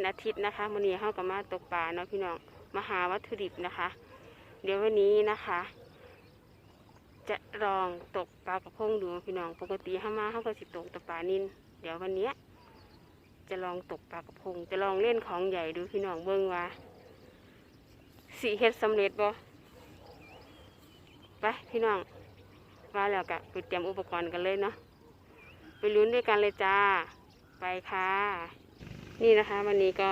วันอาทิตย์นะคะมือนี้เขากับมาตกปลาเนาะพี่น้องมาหาวัตถุดิบนะคะ เดี๋ยววันนี้นะคะ จะลองตกปลากระพงดูพี่น้อง ปกติเข้ามาเขาก็สิตกแต่ปลานินเดี๋ยววันนี้จะลองตกปลากระพง จะลองเล่นของใหญ่ดูพี่น้องเบิ้งว่าสีเฮ็ดสำเร็จบ่ไปพี่น้องว่าแล้วกะไปเตรียมอุปกรณ์กันเลยเนาะไปลุ้นด้วยกันเลยจ้า ไปค่ะ นี่นะคะ วันนี้ก็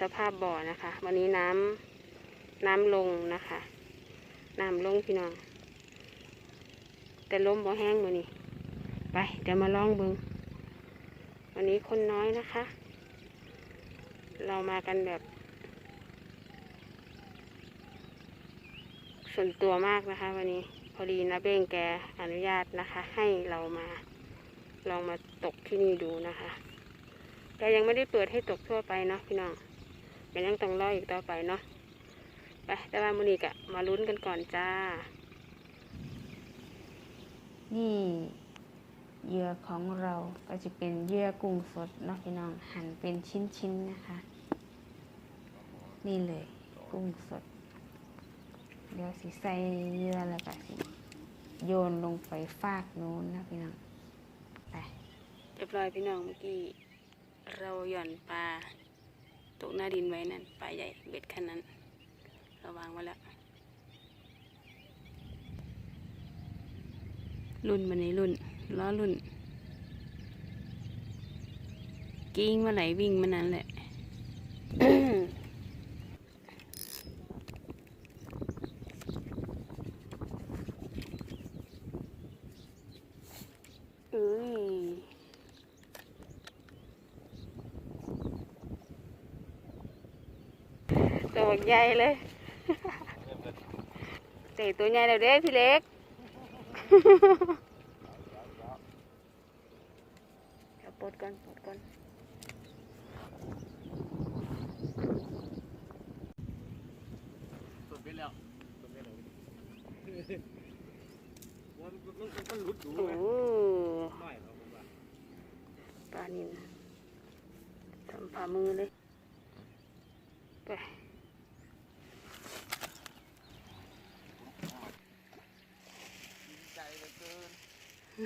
สภาพบ่อนะคะ วันนี้น้ำน้ำลงนะคะน้ำลงพี่น้อง แต่ลมบ่แห้งมือนี้ไปเดี๋ยวมาลองเบิงวันนี้คนน้อยนะคะ เรามากันแบบ ส่วนตัวมากนะคะ วันนี้พอดีนะเบ้งแกอนุญาตนะคะ ให้เรามาลองมาตกที่นี่ดูนะคะ แกยังไม่ได้เปิดให้ตกทั่วไปเนาะพี่น้องมันยังต้องรออีกต่อไปเนาะไปแต่ว่ามือนี้กะมาลุ้นกันก่อนจ้า นี่เหยื่อของเราก็จะเป็นเหยื่อกุ้งสดเนาะพี่น้องหั่นเป็นชิ้นๆนะคะ นี่เลยกุ้งสด เดี๋ยวสิใส่เหยื่อแล้วก็สิโยนลงไปฟากโน้นนะพี่น้องไปเรียบร้อยพี่น้องเมื่อกี้ เราหย่อนปลาตกหน้าดินไว้นั่นปลาใหญ่เบ็ดคันนั้น เราวางไว้แล้วรุ่นมันนี้รุ่นล้อรุ่น กิ้งมาไหลวิ่งมานั้นแหละ อุ้ย ตัวใหญ่เลยเตะตัวใหญ่แล้วเด้พี่เล็กเดี๋ยวปลดก่อนปลดก่อนสุดไปแล้วสุดไปแล้วมันมันมันหลุดอยู่โอ้ไหมไม่ครับผมว่าปลานินทำฝ่ามือเลยไป ใจเหลือเกิน อืม โอ้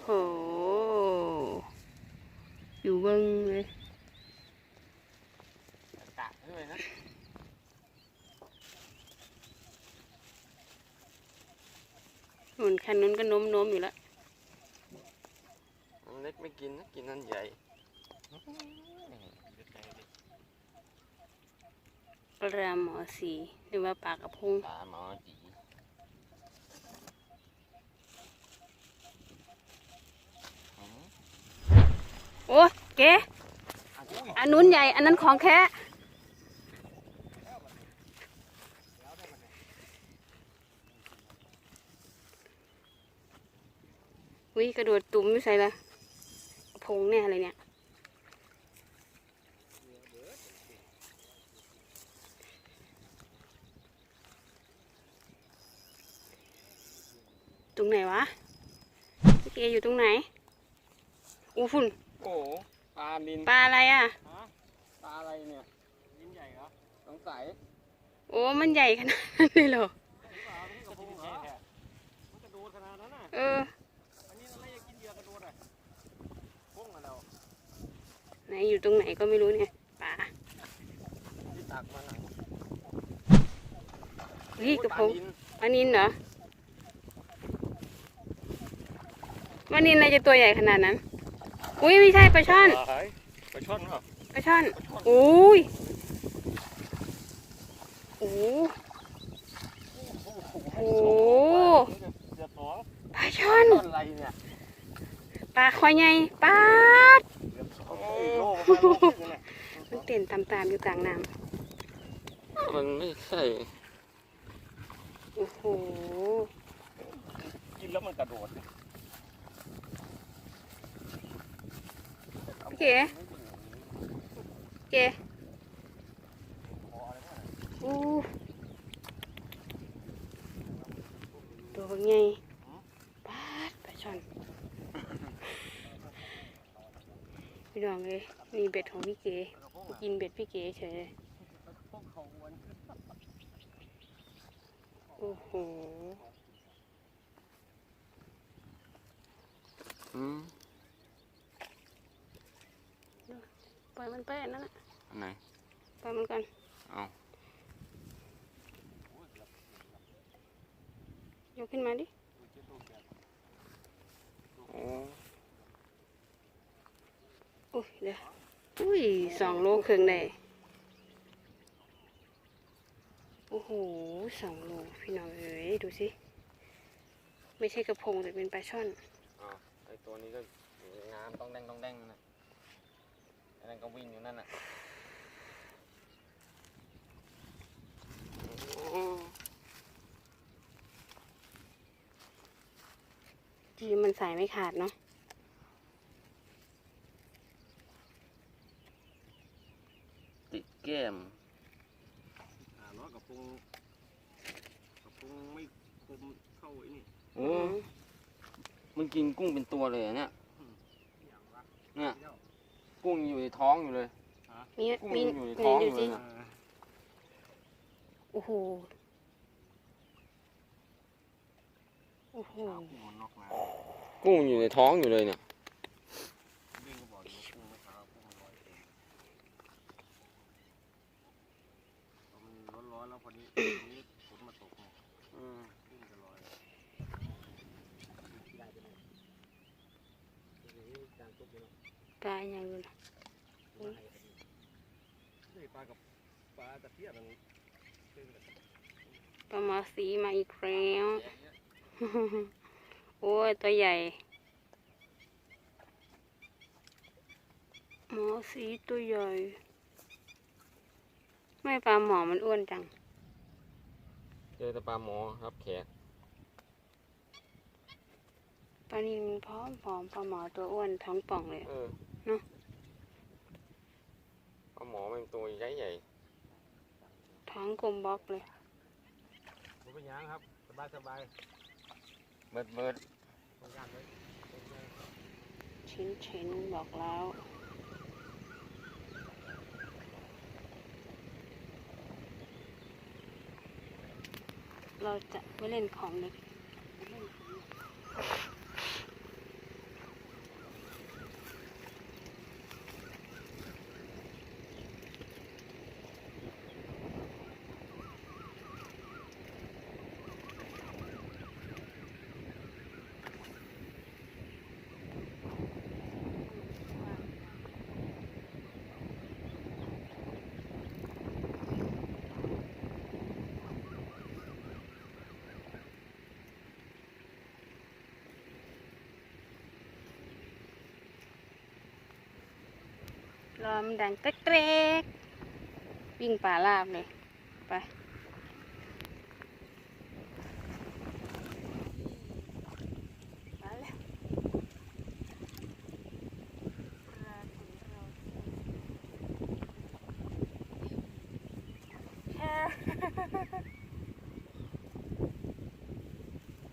โห อยู่เบิ้งเลยตากด้วยนะหมุนคันนู้นก็โน้มโน้มๆอยู่แล้วอันเล็กไม่กินนะ กินอันใหญ่ ปลาหมอสีหรือว่าปลากระพงปลาหมอจีโอ้เก๋อันนู้นใหญ่ อันนั้นของแค่วิกระโดดตุ้มไม่ใส่ละกระพงเนี่ยอะไรเนี่ย ตรงไหนวะพี่เกอยู่ตรงไหนอู้ฝุ่นโอ้ปลานินปลาอะไรอะฮะปลาอะไรเนี่ยนินใหญ่เหรอสงสัยโอ้มันใหญ่ขนาดนั้นเลยเหรอปลาที่กระพงเหรอมันกระโดดขนาดนั้นน่ะเอออันนี้อะไรจะกินเหยื่อกระโดดอะพงอะเราไหนอยู่ตรงไหนก็ไม่รู้เนี่ยปลาที่ตักมาหนังเฮ้ยกระพงปลานินปลานินเหรอ ปลานินอะไรจะตัวใหญ่ขนาดนั้น อุ้ยไม่ใช่ปลาช่อนปลาปลาช่อนเหรอปลาช่อนอุ้ยโอ้โหเสือสองปลาช่อนต้นอะไรเนี่ยปลาคอยใหญ่ปลาดเสือสองโลประมาณโลครึ่งเนี่ยมันเต้นตามๆอยู่กลางน้มันไม่ใช่ำโอ้โหกินแล้วมันกระโดด เก๋เก๋อู้ตัวใหญ่ปัดไปชนพี่น้องเลยนี่เบ็ดของพี่เก๋กินเบ็ดพี่เก๋เฉยยโอ้โห อืม ปล่อยมันไปอันนั่นน่ะอันไหนปล่อยมันก่อนเอายกขึ้นมาดิโอ้อุ้ยเดี๋ยวอุ้ยสองโลครึ่งได้โอ้โหสองโลพี่น้องเอ๋ยดูสิ ไม่ใช่กระพงแต่เป็นปลาช่อนเอาไอตัวนี้ก็อยู่ในน้ำต้องแดงต้องแดงนั่นน่ะไอ้ นั่นก็วิ่งอยู่นั่นน่ะจีมันใส่ไม่ขาดเนาะติดแก้มอ่าล้อกระพงกระพงไม่คมเท่าไอ้นี่โอ้มันกินกุ้งเป็นตัวเลยอะเนี่ยอย่างวะเนี่ย กุ้งอยู่ในท้องอยู่เลย มีกุ้งมีอยู่ในไหนท้องดูอยู่เลสิยนะโอ้โหโอ้โหกุ้งมันนอกน้กุ้งอยู่ในท้องอยู่เลยเนี่ยำเด้งก็บอกอยู่ว่ากุ้งไม่ขาวกุ้งมันลอยเองพอมันร้อนๆแล้วพอดีนี้ฝนมาตกเนี่ยอืมกุ้งจะลอยปลาอย่างอื่นนี่ป ลากับปลาตะเพียนมันเป็นแบบปลาหมอสีมาอีกแล้ว โอ้ย ตัวใหญ่ หมอสีตัวใหญ่ ไม่ปลาหมอมันอ้วนจัง เจอแต่ปลาหมอครับแขกปลานินพร้อมผอมปลาหมอตัวอ้วนท้องป่องเลยเออเนอะ ปลาหมอมันตัวใหญ่ใหญ่ท้องกลมบล็อกเลยผมเป็นหยังครับ สบายสบายเบิดเบิดทำงานเลยชิ้นชิ้นๆบอกแล้วเราจะไม่เล่นของเล็ก รอมันดังเกรกๆวิ่งป่าลาบเลยไปแล้วปลาของเราแค่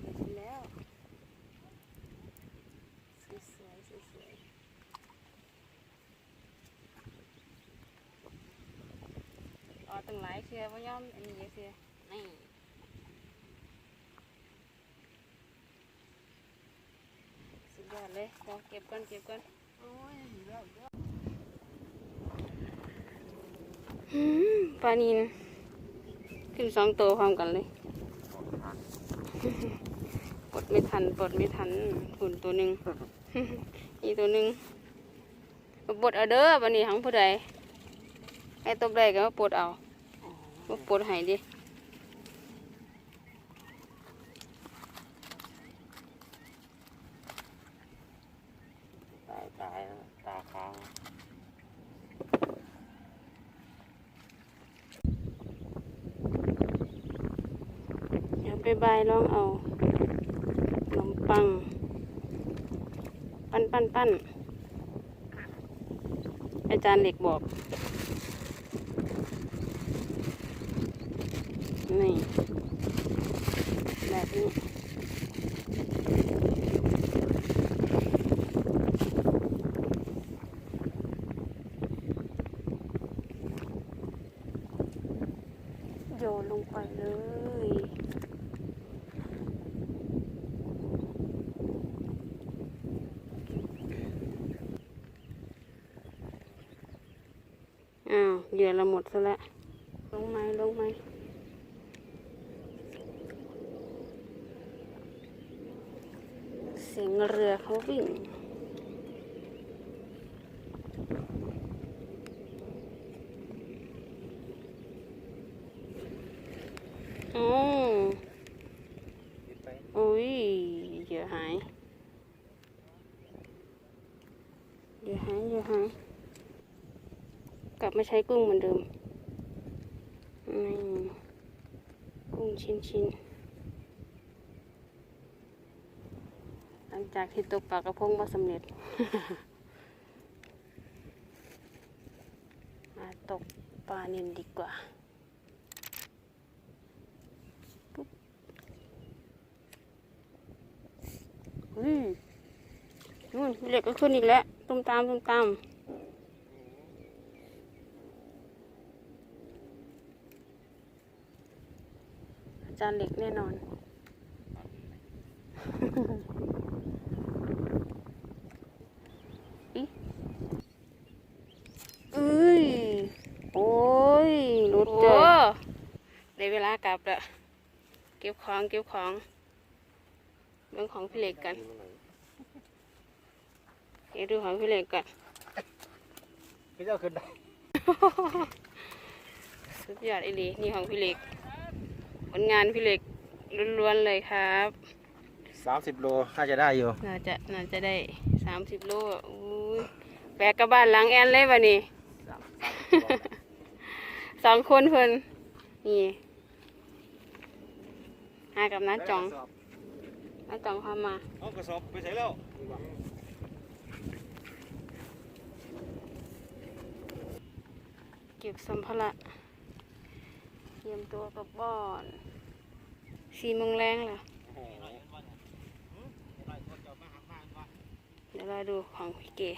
เห็นแล้ว สวยๆสวยๆอ๋ อตั้งหลายเชือว่าย่อมอันนี้เยอะเชือนี่สุดยอดเลยพอเก็บก่อนเก็บก่อนโอ้ยดีแล้วดีแล้วหืมปลานินขึ้นสองตัวพร้อมกันเลยปลดไม่ทันปลดไม่ทันหุ่นตัวหนึ่งอีกตัวหนึ่งปลดเอาเด้อวันนี้ทั้งผู้ใดให้ตบได้ก็มาปลดเอา มาปลดให้ดิตายตายแล้วตาค้างเดี๋ยวไปบายลองเอาขนมปัง ปั้นปั้นปั้นอาจารย์เหล็กบอก นี่แบบนี้โยนลงไปเลยอ้าวเหยื่อเราหมดซะแล้วลงไหมลงไหม เรือเขาวิ่งอืมยึดไปอุ้ยเยื่อหายเยื่อหายเยื่อหายกลับมาใช้กุ้งเหมือนเดิมนี่กุ้งชิ้นชิ้นๆหลัง จากที่ตกปลากระพงมาสำเร็จ มาตกปลาเนินดีกว่าอุ้ยนู่นเหล็กก็ขึ้นอีกแล้วตุ้มตามตุ้มตามอาจารย์เหล็กแน่นอน อิเอ้ย โอ้ยรุดเจอได้เวลา กลับแล้วเก็บของเก็บของเรื่องของพี่เหล็กกันเดี๋ยวดูของพี่เล็กก่อนพี่เจ้าขึ้นได้สุดยอดอีหลีนี่ของพี่เล็กผลงานพี่เล็กล้วนๆเลยครับสามสิบโลน่าจะได้อยู่น่าจะน่าจะได้สามสิบโลอุ้ยแบกกลับบ้านหลังแอนเลยวันนี้สามสามสิบโลสองคนเพิ่นนี่ หากับน้าจ่องน้าจ่องพามาเอากระสอบไปใส่แล้วเก็บสัมภาระเตรียมตัวกลับบ้านสี่โมงแรงแล้วเดี๋ยวเราดูของพี่เก๋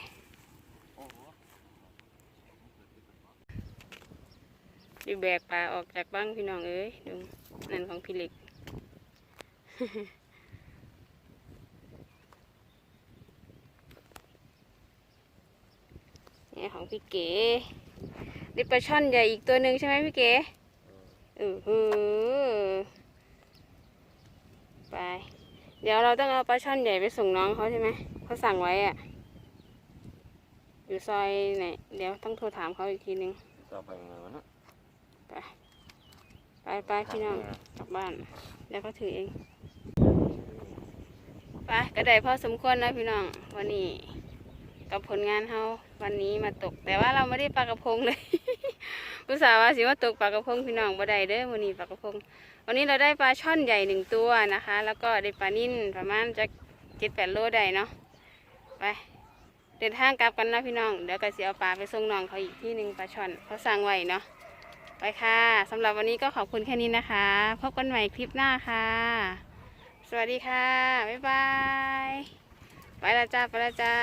ดิแบกปลาออกจากบ้างพี่น้องเอ้ยดูนั่นของพี่เล็ก นี่ของพี่เก๋ได้ปลาช่อนใหญ่อีกตัวหนึ่งใช่ไหมพี่เก๋เออหือไป เดี๋ยวเราต้องเอาปลาช่อนใหญ่ไปส่งน้องเขาใช่ไหมเขาสั่งไว้อะอยู่ซอยไหน เดี๋ยวต้องโทรถามเขาอีกทีนึงต่อไปยังไงวะนะไปไปพี่น้องกลับบ้านเดี๋ยวเขาถือเอง ไปก็ได้พอสมควรแล้วพี่น้องวันนี้กับผลงานเขาวันนี้มาตก แต่ว่าเราไม่ได้ปลากระพงเลยอุตส่าห์ว่าสิว่าตกปลากระพงพี่น้องบ่ได้เด้อวันนี้ปลากระพง วันนี้เราได้ปลาช่อนใหญ่หนึ่งตัวนะคะ แล้วก็ได้ปลานิ่นประมาณจะเจ็ดแปดโลได้เนาะไปเดินทางกลับกันนะพี่น้อง เดี๋ยวก็สิเอาปลาไปส่งน้องเขาอีกที่หนึ่งปลาช่อนเขาสั่งไว้เนาะไปค่ะสำหรับวันนี้ก็ขอบคุณแค่นี้นะคะ พบกันใหม่คลิปหน้าค่ะ สวัสดีค่ะ บ๊ายบาย ไปละจ้า ไปละจ้า